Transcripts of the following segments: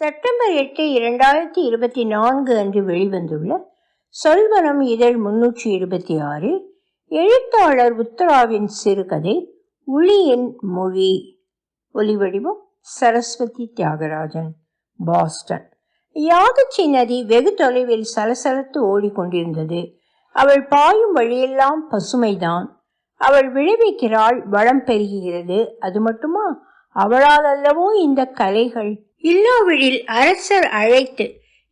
September எட்டு இரண்டாயிரத்தி இருபத்தி நான்கு அன்று வெளிவந்துள்ள சொல்வனம் இதழ் முன்னூற்றி இருபத்தி ஆறு எழுத்தாளர் உத்தராவின் சிறுகதை உளியின் மொழி. ஒலிவடிவம் சரஸ்வதி தியாகராஜன் பாஸ்டன். யாகச்சி நதி வெகு தொலைவில் சலசலத்து ஓடிக்கொண்டிருந்தது. அவள் பாயும் வழியெல்லாம் பசுமைதான். அவள் விளைவிக்கிறாள் வளம் பெருகுகிறது அது மட்டுமா? அவளால் அல்லவோ இந்த கலைகள் இல்லாவிடில் அரசர் அழைத்து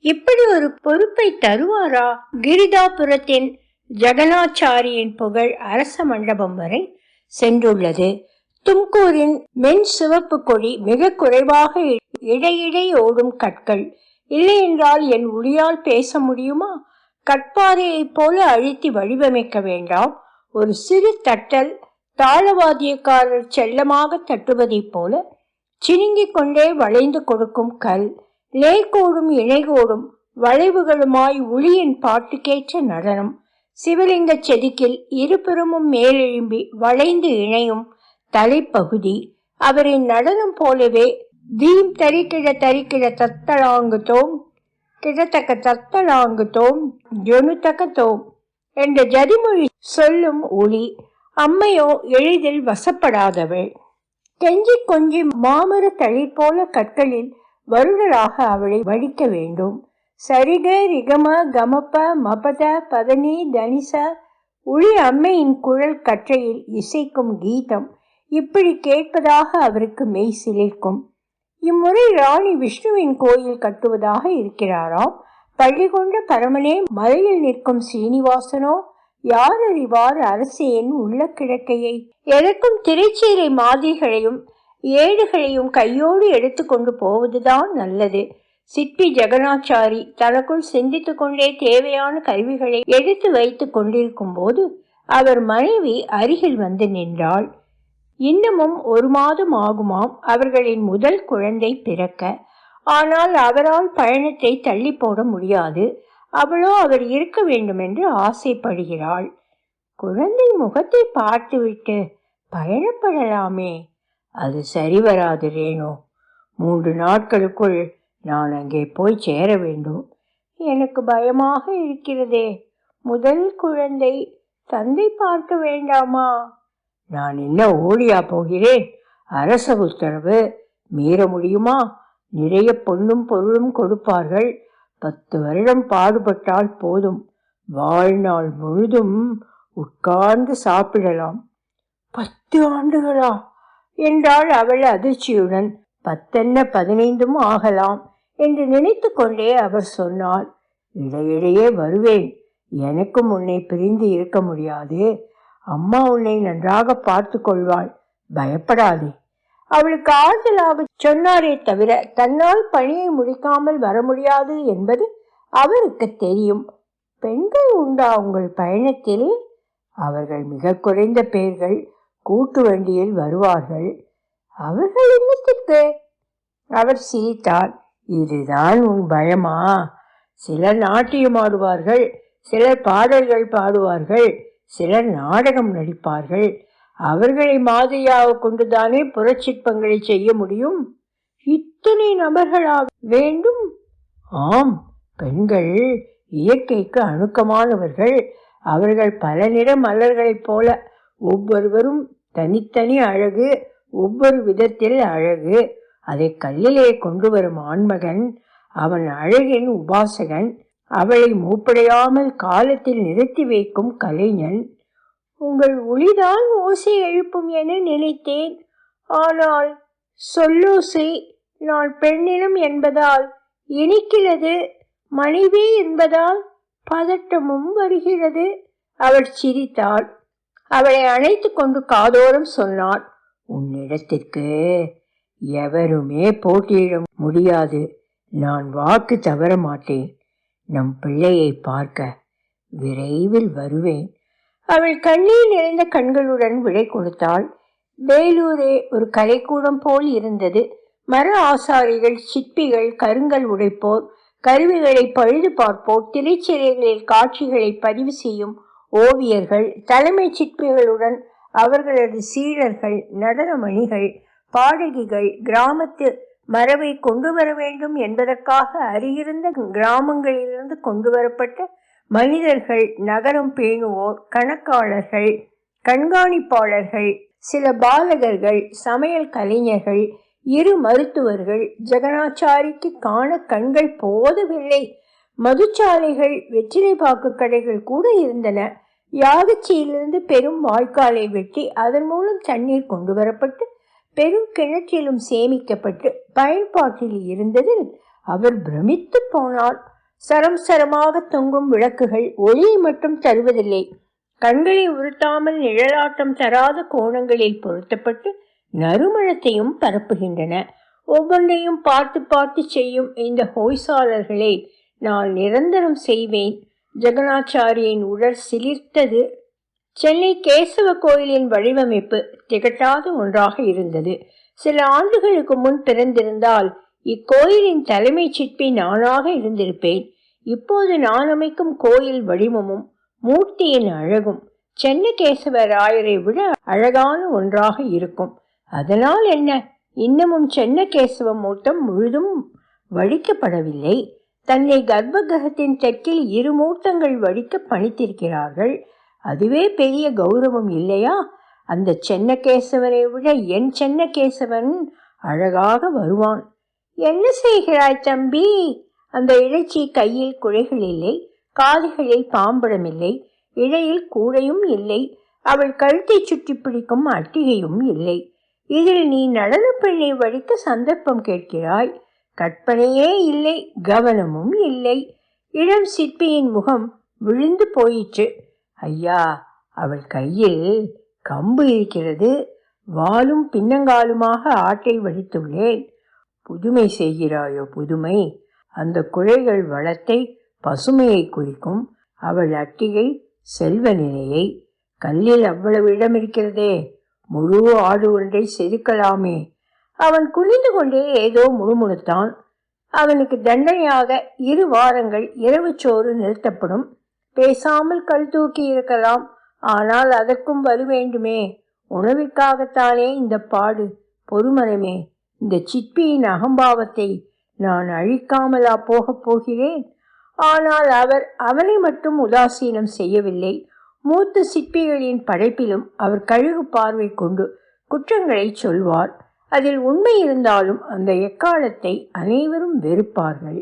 இப்படி ஒரு பொறுப்பை தருவாரா? கிரிதாபுரத்தின் ஜெகநாச்சாரியின் புகழ் அரச மண்டபம் வரை சென்றுள்ளது. தும்கூரின் மென் சிவப்பு கொடி மிக குறைவாக இடையிடை ஓடும் கற்கள். இல்லையென்றால் என் ஒளியால் பேச முடியுமா? கற்பாறையைப் போல அழுத்தி வடிவமைக்க வேண்டாம். ஒரு சிறு தட்டல் தாளவாத்தியக்காரர் செல்லமாக தட்டுவதைப் போல சினுங்கிக் கொண்டே வளைந்து கொடுக்கும் கல் லேக்கோடும் இணைகோடும் வளைவுகளுமாய் உளியின் பாட்டுக்கேற்ற நடனம். சிவலிங்க செதுக்கில் இருபுறமும் மேலெழும்பி வளைந்து இணையும் தலைப்பகுதி. அவரின் நடனம் போலவே தீம் தரிக்கிட தரிக்கிட தத்தளாங்கு தோம் கிடத்தக்க தத்தளாங்கு தோம் ஜொனுத்தக்க தோம் என்ற ஜதிமொழி சொல்லும் ஒளி அம்மையோ எளிதில் வசப்படாதவள். கெஞ்சி கொஞ்சி மாமர தழி போல கற்களில் வருடராக அவளை வடிக்க வேண்டும். சரிக ரிகம கமப்ப மபத பதனி தனிச உளி அம்மையின் குழல் கற்றையில் இசைக்கும் கீதம் இப்படி கேட்பதாக அவருக்கு மெய் சிலிர்க்கும். இம்முறை ராணி விஷ்ணுவின் கோயில் கட்டுவதாக இருக்கிறாராம். பள்ளி கொண்ட பரமனே மலையில் நிற்கும் சீனிவாசனோ யார் அறிவார் அரசியின் உள்ள கிழக்கையை? எதற்கும் திரைச்சீரை மாதிரிகளையும் ஏடுகளையும் கையோடு எடுத்துக்கொண்டு போவதுதான் நல்லது. சிற்பி ஜெகநாச்சாரி தனக்குள் சிந்தித்து கொண்டே தேவையான கருவிகளை எடுத்து வைத்துக் கொண்டிருக்கும் போது அவர் மனைவி அருகில் வந்து நின்றாள். இன்னமும் ஒரு மாதம் ஆகுமாம் அவர்களின் முதல் குழந்தை பிறக்க. ஆனால் அவரால் பயணத்தை தள்ளி போட முடியாது. அவளோ அவர் இருக்க வேண்டும் என்று ஆசைப்படுகிறாள். குழந்தை முகத்தை பார்த்துவிட்டு பயணப்படலாமே. அது சரி வராது ரேணு. மூன்று நாட்களுக்குள் நான் அங்கே போய் சேர வேண்டும். எனக்கு பயமாக இருக்கிறதே. முதல் குழந்தை தந்தை பார்க்க வேண்டாமா? நான் என்ன ஓடியா போகிறேன்? அரச உத்தரவு. மீற முடியுமா? நிறைய பொண்ணும் பொருளும் கொடுப்பார்கள். பத்து வருடம் பாடுபட்டால் போதும். வாழ்நாள் முழுதும் உட்கார்ந்து சாப்பிடலாம். பத்து ஆண்டுகளா? என்றாள் அவள் அதிர்ச்சியுடன். பத்தென்ன பதினைந்தும் ஆகலாம் என்று நினைத்து கொண்டே அவர் சொன்னார் இடையிடையே வருவேன். எனக்கும் உன்னை பிரிந்து இருக்க முடியாது. அம்மா உன்னை நன்றாக பார்த்து கொள்வாள். பயப்படாதே. அவளுக்கு ஆறுதலாக சொன்னாரே தவிர தன்னால் பணியை முடிக்காமல் வர முடியாது என்பது அவருக்கு தெரியும். பெண்கள் உண்டா உங்கள் பயணத்தில்? அவர்கள் மிக குறைந்த பேர்கள் கூட்டு வண்டியில் வருவார்கள். அவர்கள் என்னத்திற்கு? அவர் சிரித்தார். இதுதான் உன் பயமா? சிலர் நாட்டியம் ஆடுவார்கள் சிலர் பாடல்கள் பாடுவார்கள் சிலர் நாடகம் நடிப்பார்கள். அவர்களை மாதிரியாக கொண்டுதானே புறச்சிற்பங்களை செய்ய முடியும்? இத்தனை நபர்களா வேண்டும்? ஆம் பெண்கள் இயற்கைக்கு அணுக்கமானவர்கள். அவர்கள் பல நிற மலர்களைப் போல ஒவ்வொருவரும் தனித்தனி அழகு ஒவ்வொரு விதத்தில் அழகு. அதை கல்லிலே கொண்டு வரும் ஆண்மகன் அவன் அழகின் உபாசகன். அவளை மூப்படையாமல் காலத்தில் நிறுத்தி வைக்கும் கலைஞன். உங்கள் ஒளிதான் ஓசை எழுப்பும் என நினைத்தேன். ஆனால் சொல்லோசை நான் பெண்ணினம் என்பதால் இனிக்கிறது மனைவி என்பதால் பதட்டமும் வருகிறது. அவள் சிரித்தாள். அவளை அணைத்து கொண்டு காதோரம் சொன்னாள். உன்னிடத்திற்கு எவருமே போட்டியிட முடியாது. நான் வாக்கு தவற மாட்டேன். நம் பிள்ளையை பார்க்க விரைவில் வருவேன். அவள் கண்ணீர் நிறைந்த கண்களுடன் விடை கொடுத்தாள். வேலூரே ஒரு கலைக்கூடம் போல் இருந்தது. மர ஆசாரிகள் சிற்பிகள் கருங்கல் உடைப்போர் கருவிகளை பழுது பார்ப்போர் திரைச்சிறைகளில் காட்சிகளை பதிவு செய்யும் ஓவியர்கள் தலைமை சிற்பிகளுடன் அவர்களது சீடர்கள் நடனமணிகள் பாடகிகள் கிராமத்து மரபை கொண்டு வர வேண்டும் என்பதற்காக அருகிருந்த கிராமங்களிலிருந்து கொண்டு வரப்பட்ட மனிதர்கள் நகரம் பேணுவோர் கணக்காளர்கள் கண்காணிப்பாளர்கள் சில பாலகர்கள் சமையல் கலைஞர்கள் இரு மருத்துவர்கள் ஜெகனாச்சாரிக்கு காண கண்கள் போதவில்லை. மதுச்சாலைகள் வெற்றிலை பாக்கு கடைகள் கூட இருந்தன. யாகச்சியிலிருந்து பெரும் வாய்க்காலை வெட்டி அதன் மூலம் தண்ணீர் கொண்டு வரப்பட்டு பெரும் கிணற்றிலும் சேமிக்கப்பட்டு பயன்பாட்டில் இருந்ததில் அவர் பிரமித்து போனார். சரம் சரமாக தொங்கும் விளக்குகள் ஒளியை மட்டும் தருவதில்லை. கண்களை உறுத்தாமல் நிழலாட்டம் தராத கோணங்களில் பொருத்தப்பட்டு நறுமணத்தையும் பரப்புகின்றன. ஒவ்வொன்றையும் பார்த்து பார்த்து செய்யும் இந்த ஹோய்சாளர்களை நான் நிரந்தரம் செய்வேன். ஜெகநாச்சாரியின் உடல் சிலிர்த்தது. சென்னை கேசவ கோயிலின் வடிவமைப்பு திகட்டாத ஒன்றாக இருந்தது. சில ஆண்டுகளுக்கு முன் பிறந்திருந்தால் இக்கோயிலின் தலைமை சிற்பி நானாக இருந்திருப்பேன். இப்போது நான் அமைக்கும் கோயில் வடிவமும் மூர்த்தியின் அழகும் சென்னகேசவ ராயரை விட அழகான ஒன்றாக இருக்கும். அதனால் என்ன? இன்னமும் சென்னகேசவ மூர்த்தம் முழுதும் வடிக்கப்படவில்லை. தன்னை கர்ப்பகிரகத்தின் தெற்கில் இரு மூர்த்தங்கள் வடிக்க பணித்திருக்கிறார்கள். அதுவே பெரிய கௌரவம் இல்லையா? அந்த சென்னகேசவனை விட என் சென்னகேசவன் அழகாக வருவான். என்ன செய்கிறாய் தம்பி? அந்த இழைச்சி கையில் குழைகள் இல்லை காதுகளில் பாம்படம் இல்லை இழையில் கூடையும் இல்லை அவள் கழுத்தை சுற்றி பிடிக்கும் அட்டிகையும் இல்லை. இதில் நீ நடன பெண்ணை வடிக்க சந்தர்ப்பம் கேட்கிறாய். கற்பனையே இல்லை கவனமும் இல்லை. இளம் சிற்பியின் முகம் விழுந்து போயிற்று. ஐயா அவள் கையில் கம்பு இருக்கிறது. வாலும் பின்னங்காலுமாக ஆட்டை வடித்துள்ளேன். புதுமை செய்கிறாயோ புதுமை? அந்த குழைகள் வளத்தை பசுமையை குறிக்கும். அவள் அட்டிகை செல்வ நிலையை. கல்லில் அவ்வளவு இடம் இருக்கிறதே. முழு ஆடு ஒன்றை செதுக்கலாமே. அவன் குனிந்து கொண்டே ஏதோ முணுமுணுத்தான். அவனுக்கு தண்டனையாக இரு வாரங்கள் இரவு சோறு நிறுத்தப்படும். பேசாமல் கல் தூக்கி இருக்கலாம். ஆனால் அதற்கும் வரவேண்டுமே வேண்டுமே. உணவிற்காகத்தானே இந்த பாடு? பொறுமரமே இந்த சிற்பியின் அகம்பாவத்தை நான் அழிக்காமலா போகப் போகிறேன். ஆனால் அவர் அவனை மட்டும் உதாசீனம் செய்யவில்லை. மூத்த சிற்பிகளின் படைப்பிலும் அவர் கழுகு பார்வை கொண்டு குற்றங்களை சொல்வார். அதில் உண்மை இருந்தாலும் அந்த எக்காலத்தை அனைவரும் வெறுப்பார்கள்.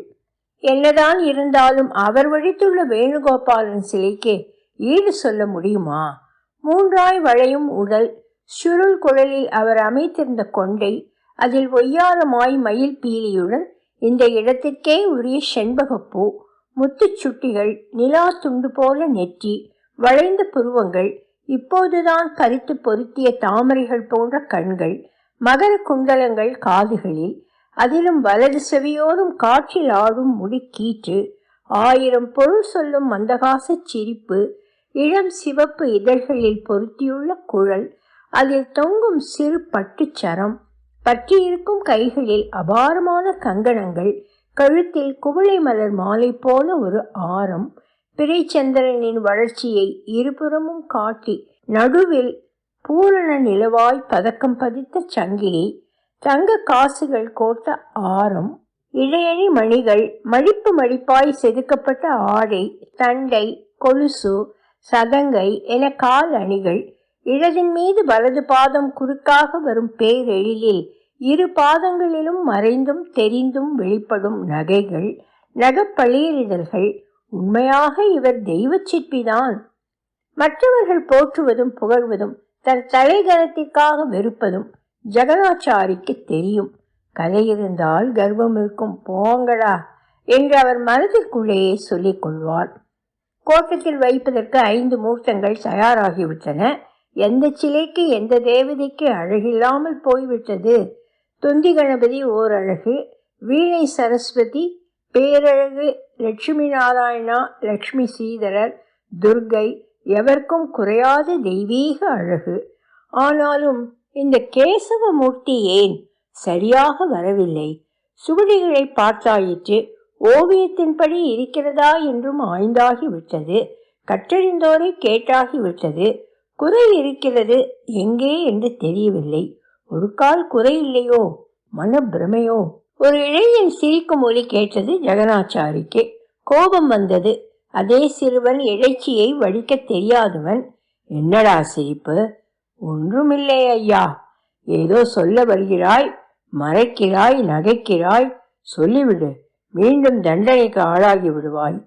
என்னதான் இருந்தாலும் அவர் வழித்துள்ள வேணுகோபாலன் சிலைக்கு ஈடு சொல்ல முடியுமா? மூன்றாய் வளையும் உடல் சுருள் குழலில் அவர் அமைத்திருந்த கொண்டை அதில் ஒய்யாரமாய் மயில் பீலியுடன் இந்த இடத்திற்கே உரிய செண்பகப்பூ முத்துச்சுட்டிகள் நிலா துண்டு போல நெற்றி வளைந்த புருவங்கள் இப்போதுதான் பறித்து பொருத்திய தாமரைகள் போன்ற கண்கள் மகர குண்டலங்கள் காதுகளில் அதிலும் வலது செவியோரும் காற்றில் ஆடும் முடி கீற்று ஆயிரம் பொருள் சொல்லும் மந்தகாச சிரிப்பு இளம் சிவப்பு இதழ்களில் பொருத்தியுள்ள குழல் அதில் தொங்கும் சிறு பட்டுச்சரம் பற்றியிருக்கும் கைகளில் அபாரமான கங்கணங்கள் கழுத்தில் குவளை மலர் மாலை போல ஒரு ஆரம் பிறைச்சந்திரனின் வளர்ச்சியை இருபுறமும் காட்டி நடுவில் பூரண நிலவாய் பதக்கம் பதித்த சங்கிலி தங்க காசுகள் கோர்த்த ஆரம் இழையணி மணிகள் மடிப்பு மடிப்பாய் செதுக்கப்பட்ட ஆடை தண்டை கொலுசு சதங்கை என கால் அணிகள் இடதின் மீது வலது பாதம் குறுக்காக வரும் பேரெழிலில் இரு பாதங்களிலும் மறைந்தும் தெரிந்தும் வெளிப்படும் நகைகள் நகப்பளியறிதல்கள் உண்மையாக இவர் தெய்வ சிற்பிதான். மற்றவர்கள் போற்றுவதும் புகழ்வதும் தன் தலைகணத்திற்காக வெறுப்பதும் ஜெகநாச்சாரிக்கு தெரியும். கலை இருந்தால் கர்வம் இருக்கும் போங்கடா என்று அவர் மனதிற்குள்ளேயே சொல்லிக் கொள்வார். கோட்டத்தில் வைப்பதற்கு ஐந்து மூர்த்தங்கள் தயாராகிவிட்டன. எந்த சிலைக்கு எந்த தேவதைக்கு அழகில்லாமல் போய்விட்டது? தொந்தி கணபதி ஓர் அழகு வீணை சரஸ்வதி பேரழகு லட்சுமி நாராயணா லக்ஷ்மி ஸ்ரீதரர் துர்கை எவர்க்கும் குறையாத தெய்வீக அழகு. ஆனாலும் இந்த கேசவமூர்த்தி ஏன் சரியாக வரவில்லை? சுவடிகளை பார்த்தாயிற்று ஓவியத்தின்படி இருக்கிறதா என்றும் ஆய்ந்தாகி விட்டது கற்றறிந்தோரை கேட்டாகி விட்டது குறை இருக்கிறது எங்கே என்று தெரியவில்லை. ஒரு கால் குறை இல்லையோ? மன பிரமையோ ஒரு இளைஞன் சிரிக்கும் ஒலி கேட்டது ஜெகநாச்சாரிக்கு. கோபம் வந்தது. அதே சிறுவன் இழைச்சியை வடிக்க தெரியாதவன். என்னடா சிரிப்பு? ஒன்றுமில்லை ஐயா. ஏதோ சொல்ல வருகிறாய் மறைக்கிறாய் நகைக்கிறாய். சொல்லிவிடு. மீண்டும் தண்டனைக்கு ஆளாகி விடுவாய்.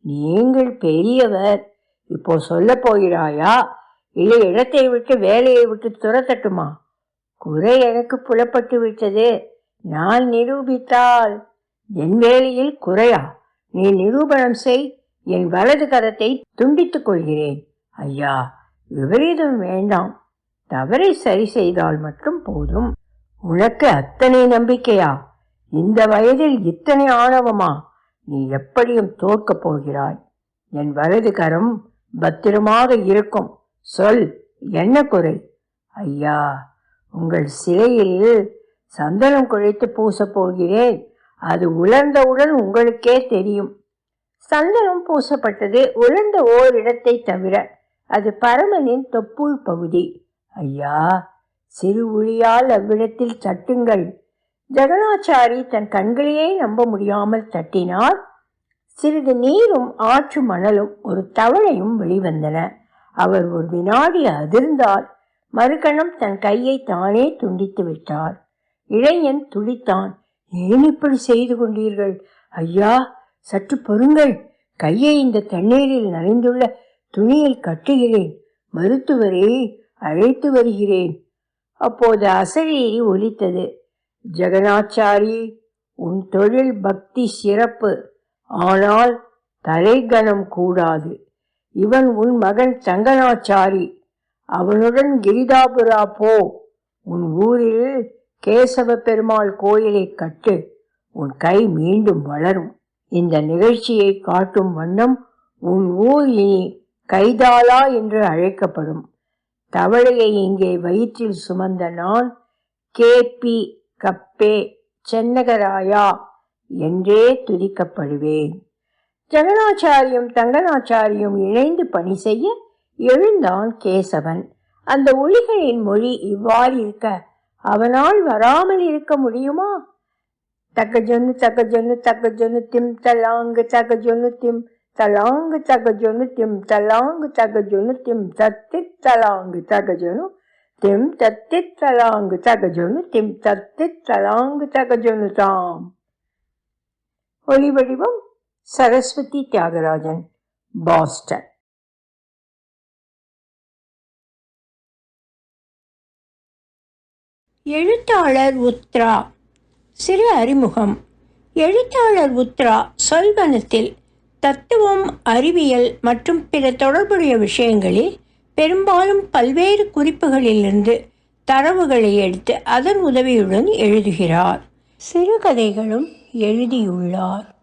நீங்கள் பெரியவர். இப்போ சொல்ல போகிறாயா? இல்லை இடத்தை விட்டு வேலையை விட்டு துரத்தட்டுமா? குறை எனக்கு புலப்பட்டு விட்டது. நான் நிரூபித்தால். என் வேலையில் குறையா? நீ நிரூபணம் செய். என் வலது கரத்தை துண்டித்துக் கொள்கிறேன். ஐயா விபரீதம் வேண்டாம். தவறை சரி செய்தால் மட்டும் போதும். உனக்கு அத்தனை நம்பிக்கையா? இந்த வயதில் இத்தனை ஆணவமா? நீ எப்படியும் தோற்கப் போகிறாய். என் வலது கரம் பத்திரமாக இருக்கும். சொல். என்ன குறை? ஐயா உங்கள் சிலையில் சந்தனம் குழைத்து பூசப் போகிறேன். அது உலர்ந்தவுடன் உங்களுக்கே தெரியும். சந்தனம் பூசப்பட்டது உலர்ந்த ஓரிடத்தை தவிர அது பரமனின் தொப்புள் பகுதி. ஐயா சிறு ஒளியால் அவ்விடத்தில் தட்டுங்கள். ஜெகநாச்சாரி தன் கண்களையே நம்ப முடியாமல் தட்டினார். சிறிது நீரும் ஆற்று மணலும் ஒரு தவளையும் வெளிவந்தன. அவர் ஒரு வினாடி அதிர்ந்தால் மறுகணம் தன் கையை தானே துண்டித்து விட்டார். இளைஞன் துடித்தான். ஏன் இப்படி செய்து கொண்டீர்கள்? ஐயா சற்று பொறுங்கள். கையை இந்த தண்ணீரில் நனைந்துள்ள துணியில் கட்டுகிறேன். மருத்துவரே அழைத்து வருகிறேன். அப்போது அசரீரி ஒலித்தது. ஜெகநாச்சாரி உன் தொழில் பக்தி சிறப்பு. ஆனால் தலைகணம் கூடாது. இவன் உன் மகன் சங்கனாச்சாரி அவனுடன் கிரிதாபுரா போ. உன் ஊரில் கேசவ பெருமாள் கோயிலை கட்டு. உன் கை மீண்டும் வளரும். இந்த நிகழ்ச்சியை காட்டும் வண்ணம் உன் ஊர் இனி கைதாலா என்று அழைக்கப்படும். தவளையை இங்கே வயிற்றில் சுமந்த நான் கே. பி. கப்பே சென்னகராயா என்றே துதிக்கப்படுவேன். ஜெகனாச்சாரியும் தங்கனாச்சாரியும் இணைந்து பணி செய்ய எழுந்தான் கேசவன். அந்த ஒளிகளின் மொழி இவ்வாறு இருக்க அவனால் வராமல் இருக்க முடியுமா? தக்கஜொன்னு தக்க ஜொன்னு திம் தலாங்கு தக்கஜொன்னு திம் தலாங்கு தக்கஜொன்னு திம் தலாங்கு தக்கஜொன்னு திம் தத்தி தலாங்கு ஜொனு திம் தத்தி தலாங்கு தக்கஜொன்னு திம் தத்தி தலாங்கு தக்கஜொன்னு தாம். ஒளி வடிவம் சரஸ்வதி தியாகராஜன் பாஸ்டன். எழுத்தாளர் உத்ரா. சிறு அறிமுகம். எழுத்தாளர் உத்ரா சொல்வனத்தில் தத்துவம் அறிவியல் மற்றும் பிற தொடர்புடைய விஷயங்களில் பெரும்பாலும் பல்வேறு குறிப்புகளிலிருந்து தரவுகளை எடுத்து அதன் உதவியுடன் எழுதுகிறார். சிறுகதைகளும் எழுதியுள்ளார்.